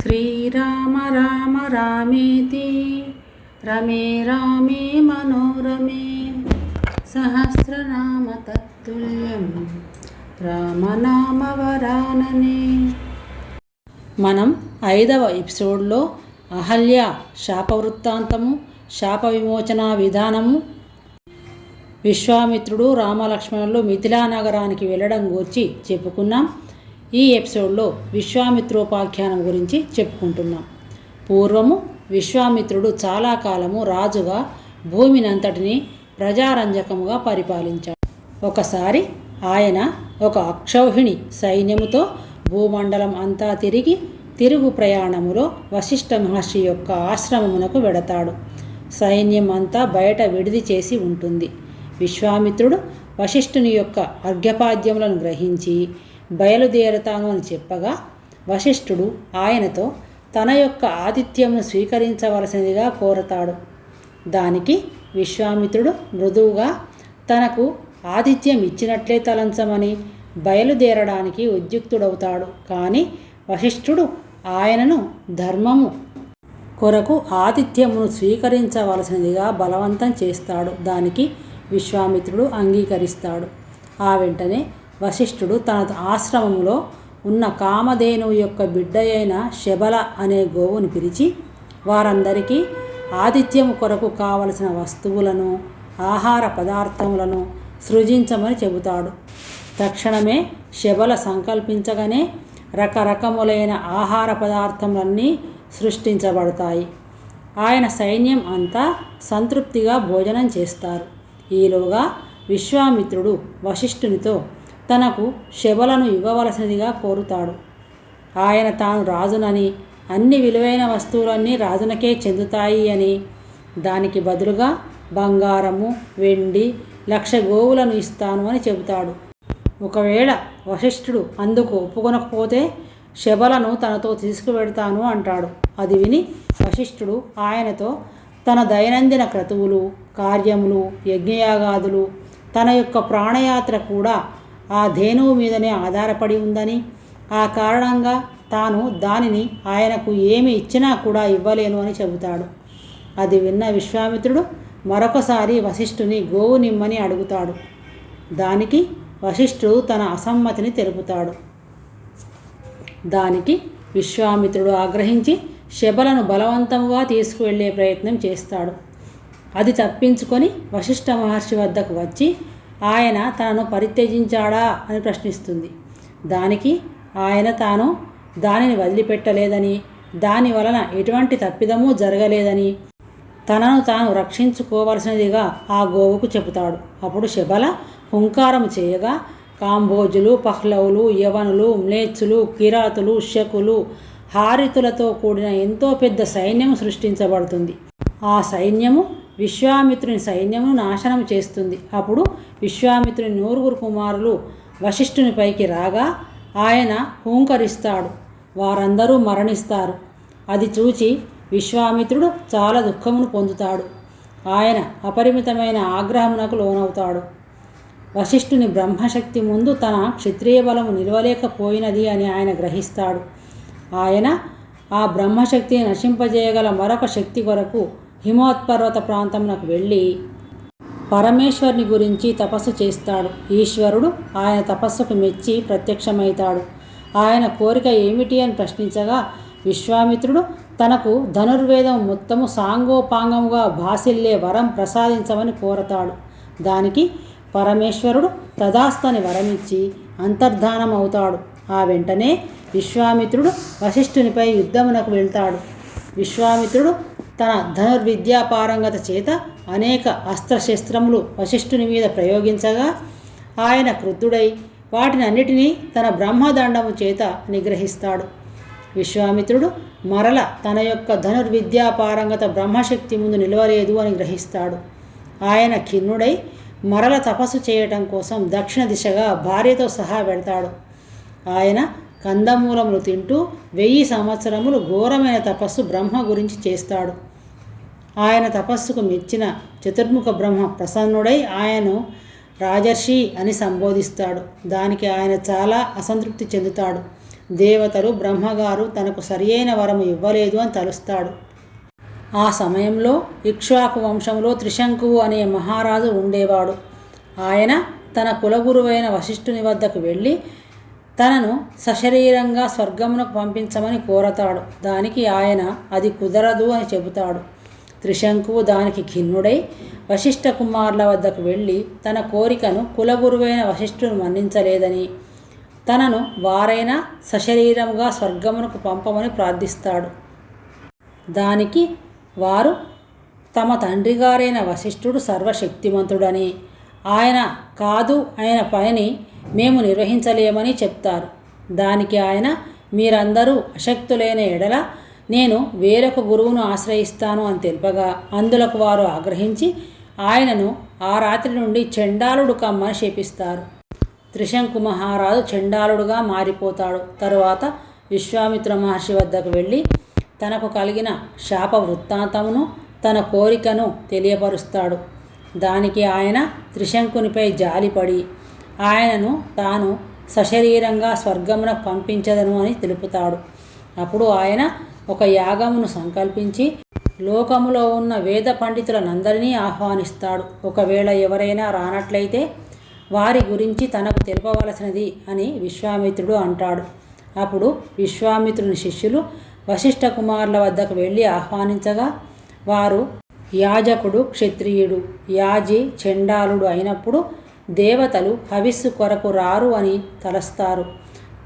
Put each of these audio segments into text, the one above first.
శ్రీరామ రామ రామేతి రమే రామే మనోరమే సహస్రనామ తత్తుల్యం రామనామవరాననే మనం ఐదవ ఎపిసోడ్లో అహల్య శాపవృత్తాంతము శాప విమోచన విధానము విశ్వామిత్రుడు రామలక్ష్మణులు మిథిలా నగరానికి వెళ్ళడం గురించి చెప్పుకున్నాం. ఈ ఎపిసోడ్లో విశ్వామిత్రోపాఖ్యానం గురించి చెప్పుకుంటున్నాం. పూర్వము విశ్వామిత్రుడు చాలా కాలము రాజుగా భూమినంతటిని ప్రజారంజకముగా పరిపాలించాడు. ఒకసారి ఆయన ఒక అక్షౌహిణి సైన్యముతో భూమండలం అంతా తిరిగి తిరుగు ప్రయాణములో వశిష్ఠ మహర్షి యొక్క ఆశ్రమమునకు వెడతాడు. సైన్యం అంతా బయట విడిది చేసి ఉంటుంది. విశ్వామిత్రుడు వశిష్ఠుని యొక్క అర్ఘ్యపాద్యములను గ్రహించి బయలుదేరుతాను అని చెప్పగా వశిష్ఠుడు ఆయనతో తన యొక్క ఆతిథ్యమును స్వీకరించవలసినదిగా కోరతాడు. దానికి విశ్వామిత్రుడు మృదువుగా తనకు ఆతిథ్యం ఇచ్చినట్లే తలంచమని బయలుదేరడానికి ఉద్యుక్తుడవుతాడు. కానీ వశిష్ఠుడు ఆయనను ధర్మము కొరకు ఆతిథ్యమును స్వీకరించవలసినదిగా బలవంతం చేస్తాడు. దానికి విశ్వామిత్రుడు అంగీకరిస్తాడు. ఆ వెంటనే వశిష్ఠుడు తన ఆశ్రమంలో ఉన్న కామధేనువు యొక్క బిడ్డ అయిన శబల అనే గోవును పిలిచి వారందరికీ ఆతిథ్యము కొరకు కావలసిన వస్తువులను ఆహార పదార్థములను సృజించమని చెబుతాడు. తక్షణమే శబల సంకల్పించగానే రకరకములైన ఆహార పదార్థములన్నీ సృష్టించబడతాయి. ఆయన సైన్యం అంతా సంతృప్తిగా భోజనం చేస్తారు. ఈలోగా విశ్వామిత్రుడు వశిష్ఠునితో తనకు శబలను ఇవ్వవలసినదిగా కోరుతాడు. ఆయన తాను రాజునని అన్ని విలువైన వస్తువులన్నీ రాజునకే చెందుతాయి అని దానికి బదులుగా బంగారము వెండి లక్ష గోవులను ఇస్తాను అని చెబుతాడు. ఒకవేళ వశిష్ఠుడు అందుకు ఒప్పుకొనకపోతే శబలను తనతో తీసుకువెడతాను అంటాడు. అది విని వశిష్ఠుడు ఆయనతో తన దైనందిన క్రతువులు కార్యములు యజ్ఞయాగాదులు తన యొక్క ప్రాణయాత్ర కూడా ఆ ధేనువు మీదనే ఆధారపడి ఉందని ఆ కారణంగా తాను దానిని ఆయనకు ఏమి ఇచ్చినా కూడా ఇవ్వలేను అని చెబుతాడు. అది విన్న విశ్వామిత్రుడు మరొకసారి వశిష్ఠుని గోవు నిమ్మని అడుగుతాడు. దానికి వశిష్ఠుడు తన అసమ్మతిని తెలుపుతాడు. దానికి విశ్వామిత్రుడు ఆగ్రహించి శబలను బలవంతముగా తీసుకువెళ్ళే ప్రయత్నం చేస్తాడు. అది తప్పించుకొని వశిష్ఠ మహర్షి వద్దకు వచ్చి ఆయన తనను పరిత్యజించాడా అని ప్రశ్నిస్తుంది. దానికి ఆయన తాను దానిని వదిలిపెట్టలేదని దాని వలన ఎటువంటి తప్పిదము జరగలేదని తనను తాను రక్షించుకోవలసినదిగా ఆ గోవుకు చెబుతాడు. అప్పుడు శబల హుంకారం చేయగా కాంబోజులు పహ్లవులు యవనులు మ్లేచ్చులు కిరాతులు శకులు హారితులతో కూడిన ఎంతో పెద్ద సైన్యం సృష్టించబడుతుంది. ఆ సైన్యము విశ్వామిత్రుని సైన్యమును నాశనం చేస్తుంది. అప్పుడు విశ్వామిత్రుని నూరుగురు కుమారులు వశిష్ఠునిపైకి రాగా ఆయన హూంకరిస్తాడు. వారందరూ మరణిస్తారు. అది చూచి విశ్వామిత్రుడు చాలా దుఃఖమును పొందుతాడు. ఆయన అపరిమితమైన ఆగ్రహమునకు లోనవుతాడు. వశిష్ఠుని బ్రహ్మశక్తి ముందు తన క్షత్రియ బలము నిలవలేకపోయినది అని ఆయన గ్రహిస్తాడు. ఆయన ఆ బ్రహ్మశక్తిని నశింపజేయగల మరొక శక్తి కొరకు హిమోత్పర్వత ప్రాంతమునకు వెళ్ళి పరమేశ్వరుని గురించి తపస్సు చేస్తాడు. ఈశ్వరుడు ఆయన తపస్సుకు మెచ్చి ప్రత్యక్షమవుతాడు. ఆయన కోరిక ఏమిటి అని ప్రశ్నించగా విశ్వామిత్రుడు తనకు ధనుర్వేదం మొత్తము సాంగోపాంగముగా భాసిల్లే వరం ప్రసాదించమని కోరతాడు. దానికి పరమేశ్వరుడు తదాస్తని వరమిచ్చి అంతర్ధానం అవుతాడు ఆ వెంటనే విశ్వామిత్రుడు వశిష్ఠునిపై యుద్ధమునకు వెళ్తాడు. విశ్వామిత్రుడు తన ధనుర్విద్యాపారంగత చేత అనేక అస్త్రశస్త్రములు వశిష్ఠుని మీద ప్రయోగించగా ఆయన క్రుద్ధుడై వాటినన్నిటినీ తన బ్రహ్మదండము చేత నిగ్రహిస్తాడు. విశ్వామిత్రుడు మరల తన యొక్క ధనుర్విద్యాపారంగత బ్రహ్మశక్తి ముందు నిలవలేదు అని గ్రహిస్తాడు. ఆయన ఖిన్నుడై మరల తపస్సు చేయటం కోసం దక్షిణ దిశగా భార్యతో సహా వెడతాడు ఆయన కందమూలములు తింటూ వెయ్యి సంవత్సరములు ఘోరమైన తపస్సు బ్రహ్మ గురించి చేస్తాడు. ఆయన తపస్సుకు మెచ్చిన చతుర్ముఖ బ్రహ్మ ప్రసన్నుడై ఆయను రాజర్షి అని సంబోధిస్తాడు. దానికి ఆయన చాలా అసంతృప్తి చెందుతాడు. దేవతలు బ్రహ్మగారు తనకు సరియైన వరము ఇవ్వలేదు అని తలుస్తాడు. ఆ సమయంలో ఇక్ష్వాకు వంశంలో త్రిశంకువు అనే మహారాజు ఉండేవాడు. ఆయన తన కులగురువైన వశిష్ఠుని వద్దకు వెళ్ళి తనను సశరీరంగా స్వర్గమునకు పంపించమని కోరతాడు. దానికి ఆయన అది కుదరదు అని చెబుతాడు. త్రిశంకువు దానికి ఖిన్నుడై వశిష్ఠ కుమారుల వద్దకు వెళ్ళి తన కోరికను కులగురువైన వశిష్ఠును మన్నించలేదని తనను వారైనా సశరీరముగా స్వర్గమునకు పంపమని ప్రార్థిస్తాడు. దానికి వారు తమ తండ్రిగారైన వశిష్ఠుడు సర్వశక్తిమంతుడని ఆయన కాదు ఆయన పనిని మేము నిర్వహించలేమని చెప్తారు. దానికి ఆయన మీరందరూ అశక్తులైన ఎడల నేను వేరొక గురువును ఆశ్రయిస్తాను అని తెలుపగా అందులకు వారు ఆగ్రహించి ఆయనను ఆ రాత్రి నుండి చండాలుడు కమ్మని శపిస్తారు. త్రిశంకు మహారాజు చండాలుడుగా మారిపోతాడు. తరువాత విశ్వామిత్ర మహర్షి వద్దకు వెళ్ళి తనకు కలిగిన శాప వృత్తాంతమును తన కోరికను తెలియపరుస్తాడు. దానికి ఆయన త్రిశంకునిపై జాలిపడి ఆయనను తాను సశరీరంగా స్వర్గమునకు పంపించదను అని తెలుపుతాడు. అప్పుడు ఆయన ఒక యాగమును సంకల్పించి లోకములో ఉన్న వేద పండితులనందరినీ ఆహ్వానిస్తాడు. ఒకవేళ ఎవరైనా రానట్లయితే వారి గురించి తనకు తెలుపవలసినది అని విశ్వామిత్రుడు అంటాడు. అప్పుడు విశ్వామిత్రుని శిష్యులు వశిష్ఠ కుమారుల వద్దకు వెళ్ళి ఆహ్వానించగా వారు యాజకుడు క్షత్రియుడు యాజి చండాలుడు అయినప్పుడు దేవతలు హవిస్సు కొరకు రారు అని తలస్తారు.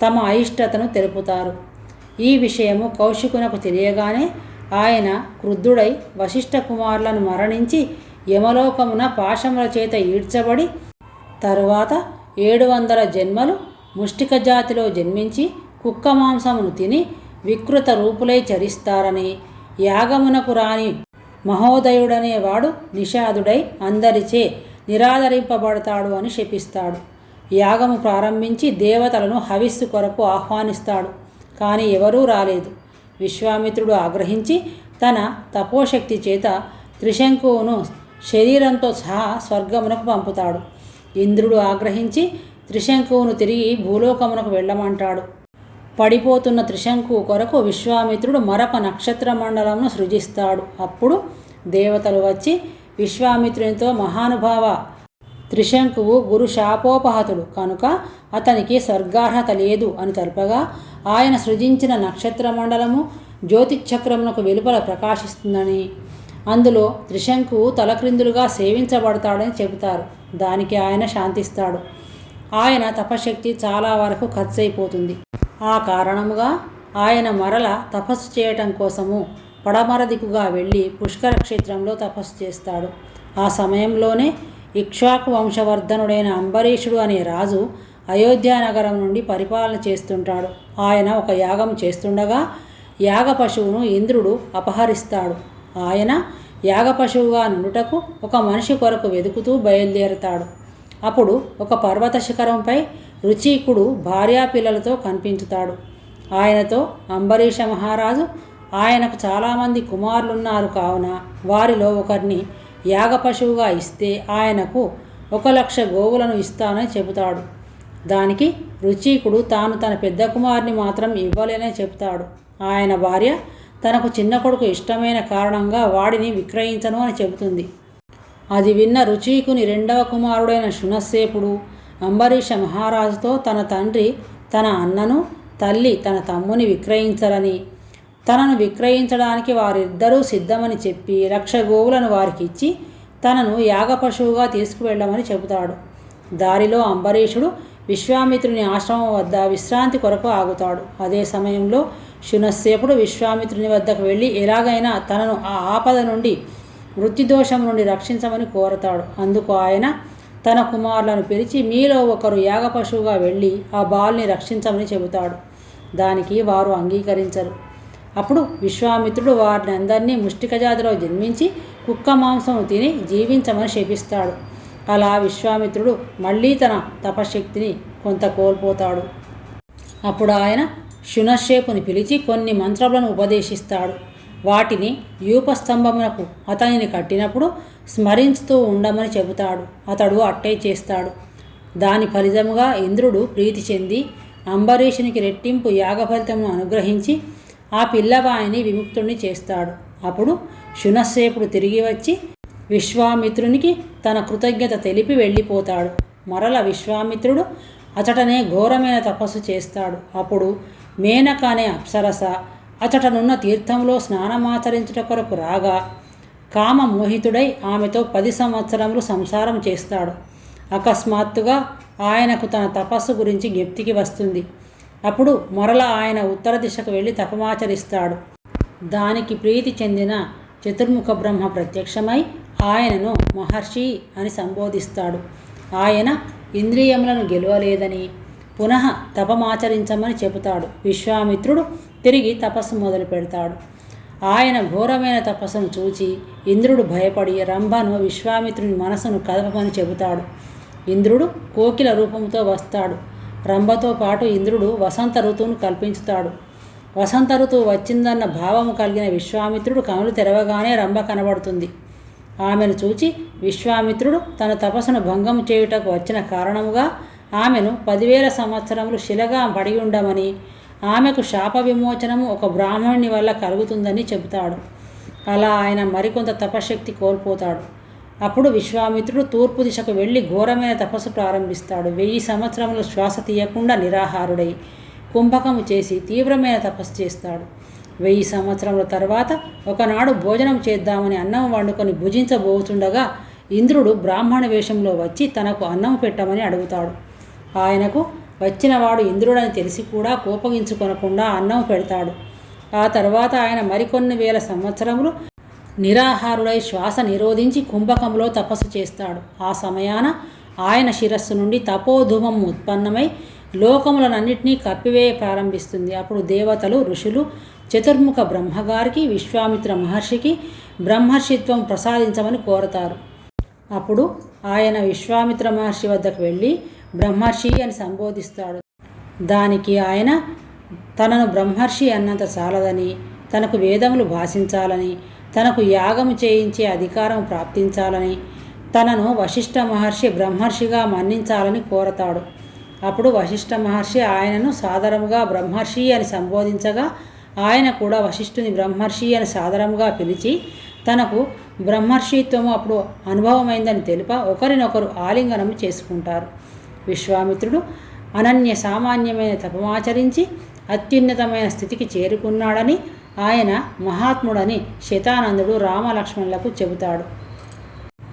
తమ అయిష్టతను తెలుపుతారు. ఈ విషయము కౌశికునకు తెలియగానే ఆయన క్రుద్ధుడై వశిష్ఠ కుమారులను మరణించి యమలోకమున పాశముల చేత ఈడ్చబడి తరువాత ఏడు వందల జన్మలు ముష్టిక జాతిలో జన్మించి కుక్క మాంసమును తిని వికృత రూపులై చరిస్తారని యాగమునకు రాని మహోదయుడనేవాడు నిషాదుడై అందరిచే నిరాదరింపబడతాడు అని శపిస్తాడు. యాగము ప్రారంభించి దేవతలను హవిస్సు కొరకు ఆహ్వానిస్తాడు. కానీ ఎవరూ రాలేదు. విశ్వామిత్రుడు ఆగ్రహించి తన తపోశక్తి చేత త్రిశంకువును శరీరంతో సహా స్వర్గమునకు పంపుతాడు. ఇంద్రుడు ఆగ్రహించి త్రిశంకువును తిరిగి భూలోకమునకు వెళ్ళమంటాడు. పడిపోతున్న త్రిశంకు కొరకు విశ్వామిత్రుడు మరొక నక్షత్ర మండలంను సృజిస్తాడు. అప్పుడు దేవతలు వచ్చి విశ్వామిత్రునితో మహానుభావ త్రిశంకువు గురు శాపోపహతుడు. కనుక అతనికి స్వర్గార్హత లేదు అని తెలపగా ఆయన సృజించిన నక్షత్ర మండలము జ్యోతిచక్రమునకు వెలుపల ప్రకాశిస్తుందని. అందులో త్రిశంకువు తలక్రిందులుగా సేవించబడతాడని చెబుతారు. దానికి ఆయన శాంతిస్తాడు. ఆయన తపశక్తి చాలా వరకు ఖర్చయిపోతుంది ఆ కారణముగా ఆయన మరల తపస్సు చేయటం కోసము పడమర దిక్కుగా వెళ్ళి పుష్కర క్షేత్రంలో తపస్సు చేస్తాడు. ఆ సమయంలోనే ఇక్ష్వాకు వంశవర్ధనుడైన అంబరీషుడు అనే రాజు అయోధ్యానగరం నుండి పరిపాలన చేస్తుంటాడు. ఆయన ఒక యాగం చేస్తుండగా యాగ పశువును ఇంద్రుడు అపహరిస్తాడు. ఆయన యాగ పశువుగా నుండుటకు ఒక మనిషి కొరకు వెతుకుతూ బయలుదేరతాడు. అప్పుడు ఒక పర్వత శిఖరంపై రుచీకుడు భార్యాపిల్లలతో కనిపించుతాడు. ఆయనతో అంబరీష మహారాజు ఆయనకు చాలామంది కుమారులున్నారు కావున వారిలో ఒకరిని యాగ పశువుగా ఇస్తే ఆయనకు ఒక లక్ష గోవులను ఇస్తానని చెబుతాడు. దానికి రుచీకుడు తాను తన పెద్ద కుమారుని మాత్రం ఇవ్వలేనే చెబుతాడు. ఆయన భార్య తనకు చిన్న కొడుకు ఇష్టమైన కారణంగా వాడిని విక్రయించను అని చెబుతుంది. అది విన్న రుచీకుని రెండవ కుమారుడైన శునస్సేపుడు అంబరీష మహారాజుతో తన తండ్రి తన అన్నను తల్లి తన తమ్ముని విక్రయించరని తనను విక్రయించడానికి వారిద్దరూ సిద్ధమని చెప్పి లక్ష గోవులను వారికి ఇచ్చి తనను యాగ పశువుగా తీసుకువెళ్ళమని చెబుతాడు. దారిలో అంబరీషుడు విశ్వామిత్రుని ఆశ్రమం వద్ద విశ్రాంతి కొరకు ఆగుతాడు. అదే సమయంలో శునస్సేపుడు విశ్వామిత్రుని వద్దకు వెళ్ళి ఎలాగైనా తనను ఆ ఆపద నుండి మృత్యుదోషం నుండి రక్షించమని కోరతాడు. అందుకు ఆయన తన కుమారులను పిలిచి మీలో ఒకరు యాగ పశువుగా వెళ్ళి ఆ బాల్ని రక్షించమని చెబుతాడు. దానికి వారు అంగీకరించరు. అప్పుడు విశ్వామిత్రుడు వారిని అందరినీ ముష్టికజాతిలో జన్మించి కుక్క మాంసం తిని జీవించమని శపిస్తాడు. అలా విశ్వామిత్రుడు మళ్ళీ తన తపశక్తిని కొంత కోల్పోతాడు. అప్పుడు ఆయన శునశ్శేపుని పిలిచి కొన్ని మంత్రములను ఉపదేశిస్తాడు. వాటిని యూపస్తంభమునకు అతనిని కట్టినప్పుడు స్మరించుతూ ఉండమని చెబుతాడు. అతడు అట్టే చేస్తాడు. దాని ఫలితముగా ఇంద్రుడు ప్రీతి చెంది అంబరీషునికి రెట్టింపు యాగఫలితమును అనుగ్రహించి ఆ పిల్లవాయిని విముక్తుణ్ణి చేస్తాడు. అప్పుడు శునస్సేపుడు తిరిగి వచ్చి విశ్వామిత్రునికి తన కృతజ్ఞత తెలిపి వెళ్ళిపోతాడు. మరల విశ్వామిత్రుడు అచటనే ఘోరమైన తపస్సు చేస్తాడు. అప్పుడు మేనక అనే అప్సరస అచటనున్న తీర్థంలో స్నానమాచరించుట కొరకు రాగా కామ మోహితుడై ఆమెతో పది సంవత్సరములు సంసారం చేస్తాడు. అకస్మాత్తుగా ఆయనకు తన తపస్సు గురించి జ్ఞప్తికి వస్తుంది. అప్పుడు మరల ఆయన ఉత్తర దిశకు వెళ్ళి తపమాచరిస్తాడు. దానికి ప్రీతి చెందిన చతుర్ముఖ బ్రహ్మ ప్రత్యక్షమై ఆయనను మహర్షి అని సంబోధిస్తాడు. ఆయన ఇంద్రియములను గెలవలేదని పునః తపమాచరించమని చెబుతాడు. విశ్వామిత్రుడు తిరిగి తపస్సు మొదలు పెడతాడు. ఆయన ఘోరమైన తపస్సును చూచి ఇంద్రుడు భయపడి రంభను విశ్వామిత్రుని మనసును కదపమని చెబుతాడు. ఇంద్రుడు కోకిల రూపంతో వస్తాడు. రంభతో పాటు ఇంద్రుడు వసంత ఋతువును కల్పించుతాడు. వసంత ఋతువు వచ్చిందన్న భావము కలిగిన విశ్వామిత్రుడు కనులు తెరవగానే రంభ కనబడుతుంది. ఆమెను చూచి విశ్వామిత్రుడు తన తపస్సును భంగం చేయుటకు వచ్చిన కారణముగా ఆమెను పదివేల సంవత్సరములు శిలగా పడి ఉండమని ఆమెకు శాప విమోచనము ఒక బ్రాహ్మణుని వల్ల కలుగుతుందని చెబుతాడు. అలా ఆయన మరికొంత తపశక్తి కోల్పోతాడు. అప్పుడు విశ్వామిత్రుడు తూర్పు దిశకు వెళ్ళి ఘోరమైన తపస్సు ప్రారంభిస్తాడు. వెయ్యి సంవత్సరములు శ్వాస తీయకుండా నిరాహారుడై కుంభకము చేసి తీవ్రమైన తపస్సు చేస్తాడు. వెయ్యి సంవత్సరముల తర్వాత ఒకనాడు భోజనం చేద్దామని అన్నం వండుకొని భుజించబోతుండగా ఇంద్రుడు బ్రాహ్మణ వేషంలో వచ్చి తనకు అన్నం పెట్టమని అడుగుతాడు. ఆయనకు వచ్చినవాడు ఇంద్రుడని తెలిసి కూడా కోపగించుకొనకుండా అన్నం పెడతాడు. ఆ తర్వాత ఆయన మరికొన్ని వేల సంవత్సరములు నిరాహారుడై శ్వాస నిరోధించి కుంభకంలో తపస్సు చేస్తాడు. ఆ సమయాన ఆయన శిరస్సు నుండి తపోధూమం ఉత్పన్నమై లోకములనన్నింటినీ కప్పివేయ ప్రారంభిస్తుంది. అప్పుడు దేవతలు ఋషులు చతుర్ముఖ బ్రహ్మగారికి విశ్వామిత్ర మహర్షికి బ్రహ్మర్షిత్వం ప్రసాదించమని కోరతారు. అప్పుడు ఆయన విశ్వామిత్ర మహర్షి వద్దకు వెళ్ళి బ్రహ్మర్షి అని సంబోధిస్తాడు. దానికి ఆయన తనను బ్రహ్మర్షి అన్నంత చాలదని తనకు వేదములు భాషించాలని తనకు యాగము చేయించే అధికారం ప్రాప్తించాలని తనను వశిష్ఠ మహర్షి బ్రహ్మర్షిగా మన్నించాలని కోరతాడు. అప్పుడు వశిష్ఠ మహర్షి ఆయనను సాదరముగా బ్రహ్మర్షి అని సంబోధించగా ఆయన కూడా వశిష్ఠుని బ్రహ్మర్షి అని సాదరముగా పిలిచి తనకు బ్రహ్మర్షిత్వము అప్పుడు అనుభవమైందని తెలుప ఒకరినొకరు ఆలింగనం చేసుకుంటారు. విశ్వామిత్రుడు అనన్య సామాన్యమైన తపమాచరించి అత్యున్నతమైన స్థితికి చేరుకున్నాడని ఆయన మహాత్ముడని శతానందుడు రామలక్ష్మణులకు చెబుతాడు.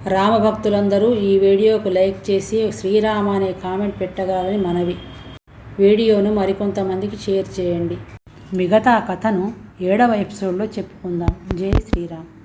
రామభక్తులందరూ ఈ వీడియోకు లైక్ చేసి శ్రీరామ అనే కామెంట్ పెట్టగలని మనవి. వీడియోను మరికొంతమందికి షేర్ చేయండి. మిగతా కథను ఏడవ ఎపిసోడ్లో చెప్పుకుందాం. జై శ్రీరామ్.